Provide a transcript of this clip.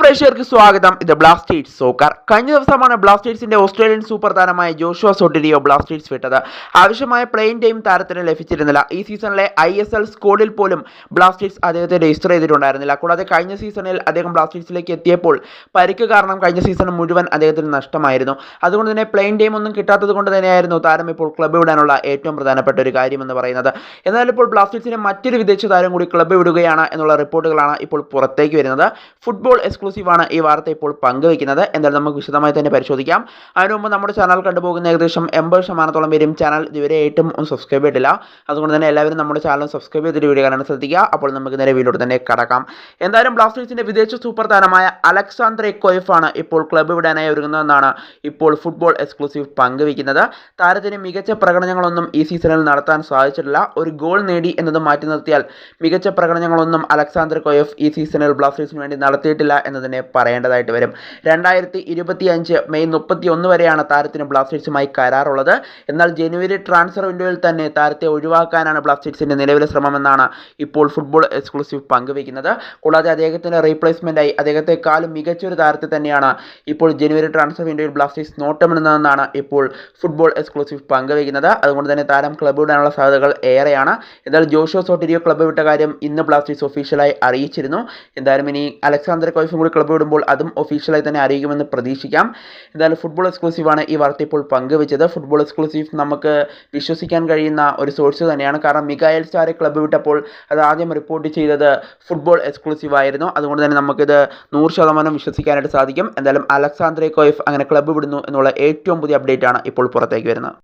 പ്രേക്ഷകർക്ക് സ്വാഗതം. ഇത് ബ്ലാസ്റ്റേഴ്സ് സോക്കർ കഴിഞ്ഞ ദിവസമാണ് ബ്ലാസ്റ്റേഴ്സിന്റെ ഓസ്ട്രേലിയൻ സൂപ്പർ താരമായ ജോഷുവ സൊട്ടിരിയോ ബ്ലാസ്റ്റേഴ്സ് വിട്ടത്. ആവശ്യമായ പ്ലെയിൻ ടൈം താരത്തിന് ലഭിച്ചിരുന്നില്ല. ഈ സീസണിലെ ഐ എസ് എൽ സ്കോഡിൽ പോലും ബ്ലാസ്റ്റേഴ്സ് അദ്ദേഹത്തെ രജിസ്റ്റർ ചെയ്തിട്ടുണ്ടായിരുന്നില്ല. കൂടാതെ കഴിഞ്ഞ സീസണിൽ അദ്ദേഹം ബ്ലാസ്റ്റേഴ്സിലേക്ക് എത്തിയപ്പോൾ പരിക്ക് കാരണം കഴിഞ്ഞ സീസൺ മുഴുവൻ അദ്ദേഹത്തിന് നഷ്ടമായിരുന്നു. അതുകൊണ്ട് തന്നെ പ്ലെയിൻ ടൈം ഒന്നും കിട്ടാത്തത് കൊണ്ട് തന്നെയായിരുന്നു താരം ഇപ്പോൾ ക്ലബ്ബ് വിടാനുള്ള ഏറ്റവും പ്രധാനപ്പെട്ട ഒരു കാര്യമെന്ന് പറയുന്നത്. എന്നാൽ ഇപ്പോൾ ബ്ലാസ്റ്റേഴ്സിന്റെ മറ്റൊരു വിദേശ താരം കൂടി ക്ലബ്ബ് വിടുകയാണ് എന്നുള്ള റിപ്പോർട്ടുകളാണ് ഇപ്പോൾ പുറത്തേക്ക് വരുന്നത്. ഫുട്ബോൾ എക്സ്ക്ലൂസീവാണ് ഈ വാർത്ത ഇപ്പോൾ പങ്കുവയ്ക്കുന്നത്. എന്തായാലും നമുക്ക് വിശദമായി തന്നെ പരിശോധിക്കാം. അതിനു മുമ്പ് നമ്മുടെ ചാനൽ കണ്ടുപോകുന്ന ഏകദേശം എൺപത് ശതമാനത്തോളം പേരും ചാനൽ ഇതുവരെ ഏറ്റവും ഒന്നും സബ്സ്ക്രൈബ് ചെയ്തിട്ടില്ല. അതുകൊണ്ട് തന്നെ എല്ലാവരും നമ്മുടെ ചാനൽ സബ്സ്ക്രൈബ് ചെയ്തിട്ട് വീഡിയോ കാണാൻ ശ്രദ്ധിക്കുക. അപ്പോൾ നമുക്ക് നേരെ വീഡിയോ തന്നെ കടക്കാം. എന്തായാലും ബ്ലാസ്റ്റേഴ്സിന്റെ വിദേശ സൂപ്പർ താരമായ അലക്സാന്ദ്രെ കൊയ്ഫാണ് ഇപ്പോൾ ക്ലബ്ബ് വിടാനായി ഒരുങ്ങുന്നതെന്നാണ് ഇപ്പോൾ ഫുട്ബോൾ എക്സ്ക്ലൂസീവ് പങ്കുവയ്ക്കുന്നത്. താരത്തിന് മികച്ച പ്രകടനങ്ങളൊന്നും ഈ സീസണിൽ നടത്താൻ സാധിച്ചിട്ടില്ല. ഒരു ഗോൾ നേടി എന്നത് മാറ്റി നിർത്തിയാൽ മികച്ച പ്രകടനങ്ങളൊന്നും അലക്സാണ്ടർ കൊയഫ് ഈ സീസണിൽ ബ്ലാസ്റ്റേഴ്സിന് വേണ്ടി നടത്തിയിട്ടില്ല എന്ന് തന്നെ പറയേണ്ടതായിട്ട് വരും. രണ്ടായിരത്തി ഇരുപത്തി അഞ്ച് മെയ് മുപ്പത്തി ഒന്ന് വരെയാണ് താരത്തിന് ബ്ലാസ്റ്റേഴ്സുമായി കരാറുള്ളത്. എന്നാൽ ജനുവരി ട്രാൻസ്ഫർ വിൻഡോയിൽ തന്നെ താരത്തെ ഒഴിവാക്കാനാണ് ബ്ലാസ്റ്റേഴ്സിന്റെ നിലവിലെ ശ്രമമെന്നാണ് ഇപ്പോൾ ഫുട്ബോൾ എക്സ്ക്ലൂസീവ് പങ്കുവയ്ക്കുന്നത്. കൂടാതെ അദ്ദേഹത്തിന്റെ റീപ്ലേസ്മെന്റായി അദ്ദേഹത്തെക്കാളും മികച്ചൊരു താരത്തെ തന്നെയാണ് ഇപ്പോൾ ജനുവരി ട്രാൻസ്ഫർ വിൻഡോയിൽ ബ്ലാസ്റ്റേഴ്സ് നോട്ടമിടുന്നതെന്നാണ് ഇപ്പോൾ ഫുട്ബോൾ എക്സ്ക്ലൂസീവ് പങ്കുവയ്ക്കുന്നത്. അതുകൊണ്ട് തന്നെ താരം ക്ലബ്ബ് വിടാനുള്ള സാധ്യതകൾ ഏറെയാണ്. എന്നാൽ ജോഷോ സോട്ടിരിയോ ക്ലബ്ബ് വിട്ട കാര്യം ഇന്ന് ബ്ലാസ്റ്റേഴ്സ് ഒഫീഷ്യലായി അറിയിച്ചിരുന്നു. എന്തായാലും ഇനി അലക്സാണ്ടർ കോയ്ഫും കൂടി ക്ലബ്ബ് വിടുമ്പോൾ അതും ഒഫീഷ്യലായി തന്നെ അറിയിക്കുമെന്ന് പ്രതീക്ഷിക്കാം. എന്തായാലും ഫുട്ബോൾ എക്സ്ക്ലൂസീവാണ് ഈ വാർത്ത ഇപ്പോൾ പങ്കുവച്ചത്. ഫുട്ബോൾ എക്സ്ക്ലൂസീവ് നമുക്ക് വിശ്വസിക്കാൻ കഴിയുന്ന ഒരു സോഴ്സ് തന്നെയാണ്. കാരണം മികായൽ സ്റ്റാറെ ക്ലബ്ബ് വിട്ടപ്പോൾ അത് ആദ്യം റിപ്പോർട്ട് ചെയ്തത് ഫുട്ബോൾ എക്സ്ക്ലൂസീവ് ആയിരുന്നു. അതുകൊണ്ട് തന്നെ നമുക്കിത് നൂറ് ശതമാനം വിശ്വസിക്കാനായിട്ട് സാധിക്കും. എന്തായാലും അലക്സാന്ദ്രെ കോയിഫ് അങ്ങനെ ക്ലബ്ബ് വിടുന്നു എന്നുള്ള ഏറ്റവും പുതിയ അപ്ഡേറ്റ് ആണ് ഇപ്പോൾ പുറത്തേക്ക് വരുന്നത്.